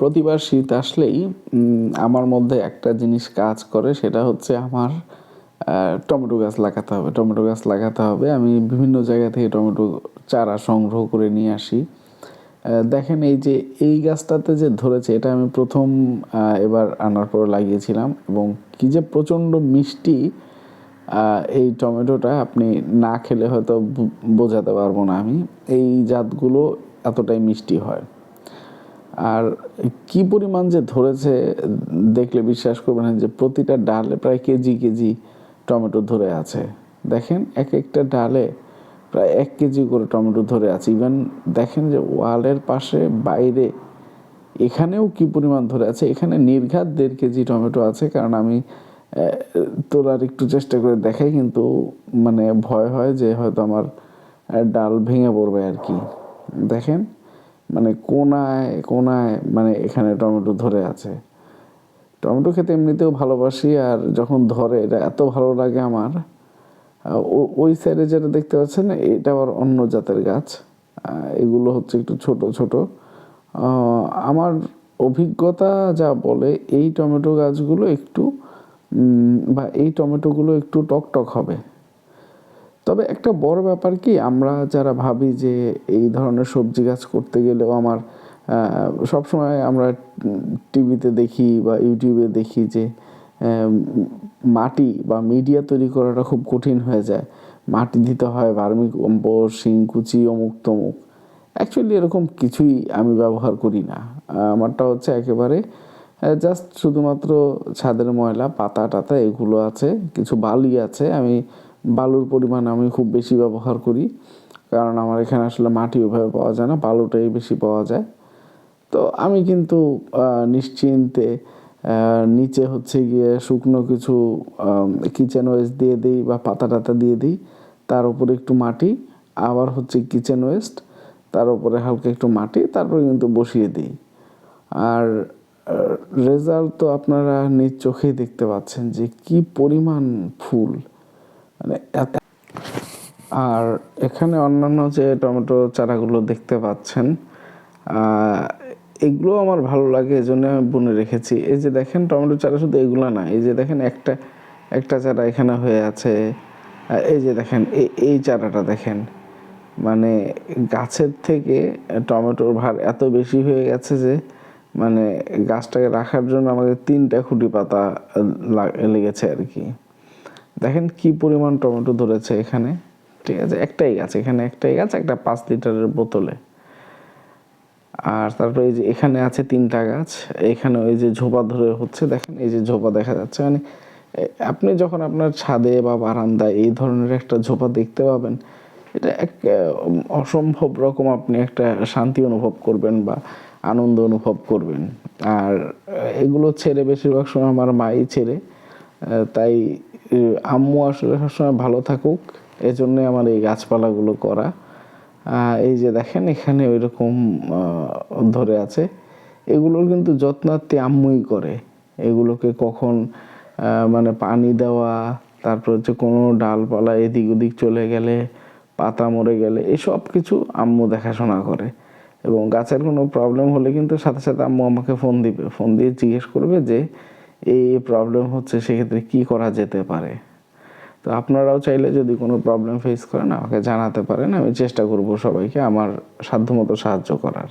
প্রতিবার শীত আসলেই আমার মধ্যে একটা জিনিস কাজ করে, সেটা হচ্ছে আমার টমেটো গাছ লাগাতে হবে। টমেটো গাছ লাগাতে হবে। আমি বিভিন্ন জায়গা থেকে টমেটো চারা সংগ্রহ করে নিয়ে আসি। দেখেন এই যে, এই গাছটাতে যে ধরেছে, এটা আমি প্রথম এবার আনার পর লাগিয়েছিলাম এবং কি যে প্রচণ্ড মিষ্টি এই টমেটোটা আপনি না খেলে হয়তো বোঝাতে পারব না আমি। এই জাতগুলো এতটাই মিষ্টি হয়। আর কি পরিমাণ যে ধরেছে, দেখলে বিশ্বাস করবেন যে প্রতিটা ডালে প্রায় কেজি কেজি টমেটো ধরে আছে। দেখেন এক একটা ডালে প্রায় এক কেজি করে টমেটো ধরে আছে। ইভেন দেখেন যে ওয়ালের পাশে, বাইরে, এখানেও কি পরিমাণ ধরে আছে? এখানে নির্ঘাত দেড় কেজি টমেটো আছে, কারণ আমি তোলার একটু চেষ্টা করে দেখাই, কিন্তু মানে ভয় হয় যে হয়তো আমার ডাল ভেঙে পড়বে আর কি। দেখেন মানে কোনায় কোনায় মানে এখানে টমেটো ধরে আছে। টমেটো খেতে এমনিতেও ভালোবাসি আর যখন ধরে এটা এত ভালো লাগে আমার। ওই সাইডে যেটা দেখতে পাচ্ছেন, এটা আবার অন্য জাতের গাছ। এগুলো হচ্ছে একটু ছোট ছোট। আমার অভিজ্ঞতা যা বলে, এই টমেটো গাছগুলো একটু বা এই টমেটোগুলো একটু টক টক হবে। তবে একটা বড় ব্যাপার কি, আমরা যারা ভাবি যে এই ধরনের সবজি গাছ করতে গেলেও আমার সব সময় আমরা টিভিতে দেখি বা ইউটিউবে দেখি যে মাটি বা মিডিয়া তৈরি করাটা খুব কঠিন হয়ে যায়। মাটি দিতে হয় ভার্মি কম্পোস্ট, শিংকুচি, অমুক তমুক। অ্যাকচুয়ালি এরকম কিছুই আমি ব্যবহার করি না। আমারটা হচ্ছে একেবারে জাস্ট শুধুমাত্র ছাদের ময়লা পাতা টাতা এগুলো আছে, কিছু বালি আছে, আমি বালুর পরিমাণ আমি খুব বেশি ব্যবহার করি, কারণ আমার এখানে আসলে মাটি ওইভাবে পাওয়া যায় না, বালুটাই বেশি পাওয়া যায়। তো আমি কিন্তু নিশ্চিন্তে নিচে হচ্ছে গিয়ে শুকনো কিছু কিচেন ওয়েস্ট দিয়ে দিই বা পাতা টাতা দিয়ে দিই, তার উপরে একটু মাটি, আবার হচ্ছে কিচেন ওয়েস্ট তার উপরে হালকা একটু মাটি, তারপরে কিন্তু বসিয়ে দিই। আর রেজাল্ট তো আপনারা নিজ চোখেই দেখতে পাচ্ছেন যে কি পরিমাণ ফুল মানে আর এখানে অন্যান্য যে টমেটো চারাগুলো দেখতে পাচ্ছেন এগুলো আমার ভালো লাগে এই জন্য আমি বুনে রেখেছি। এই যে দেখেন, টমেটো চারা শুধু এগুলো না, এই যে দেখেন একটা একটা চারা এখানে হয়ে আছে। এই যে দেখেন এই এই চারাটা দেখেন। মানে গাছের থেকে টমেটোর ভার এত বেশি হয়ে গেছে যে মানে গাছটাকে রাখার জন্য আমাদের তিনটা খুঁটি পাতা লেগেছে আর কি। দেখেন কি পরিমাণ টমেটো ধরেছে এখানে। ঠিক আছে, একটাই গাছ, এখানে একটাই গাছ, একটা পাঁচ লিটারের বোতলে। আর তারপরে এই যে এখানে আছে তিনটা গাছ, এখানে ওই যে ঝোপা ধরে হচ্ছে, দেখেন এই যে ঝোপা দেখা যাচ্ছে। মানে আপনি যখন আপনার ছাদে বা বারান্দায় এই ধরনের একটা ঝোপা দেখতে পাবেন, এটা এক অসম্ভব রকম আপনি একটা শান্তি অনুভব করবেন বা আনন্দ অনুভব করবেন। আর এগুলো ছেড়ে বেশিরভাগ সময় আমার মাই ছেড়ে তাই আম্মু আসলে সবসময় ভালো থাকুক, এজন্যই আমার এই গাছপালাগুলো করা। এই যে দেখেন, এখানে ওই রকম ধরে আছে। এগুলোর কিন্তু যত্নার্থী আম্মুই করে। এগুলোকে কখন মানে পানি দেওয়া, তারপর হচ্ছে কোনো ডালপালা এদিক ওদিক চলে গেলে, পাতা মরে গেলে এসব কিছু আম্মু দেখাশোনা করে। এবং গাছের কোনো প্রবলেম হলে কিন্তু সাথে সাথে আম্মু আমাকে ফোন দিবে। ফোন দিয়ে জিজ্ঞেস করবে যে এই প্রবলেম হচ্ছে, সেক্ষেত্রে কি করা যেতে পারে? তো আপনারাও চাইলে যদি কোনো প্রবলেম ফেস করেন, আমাকে জানাতে পারেন, আমি চেষ্টা করব সবাইকে আমার সাধ্যমতো সাহায্য করার।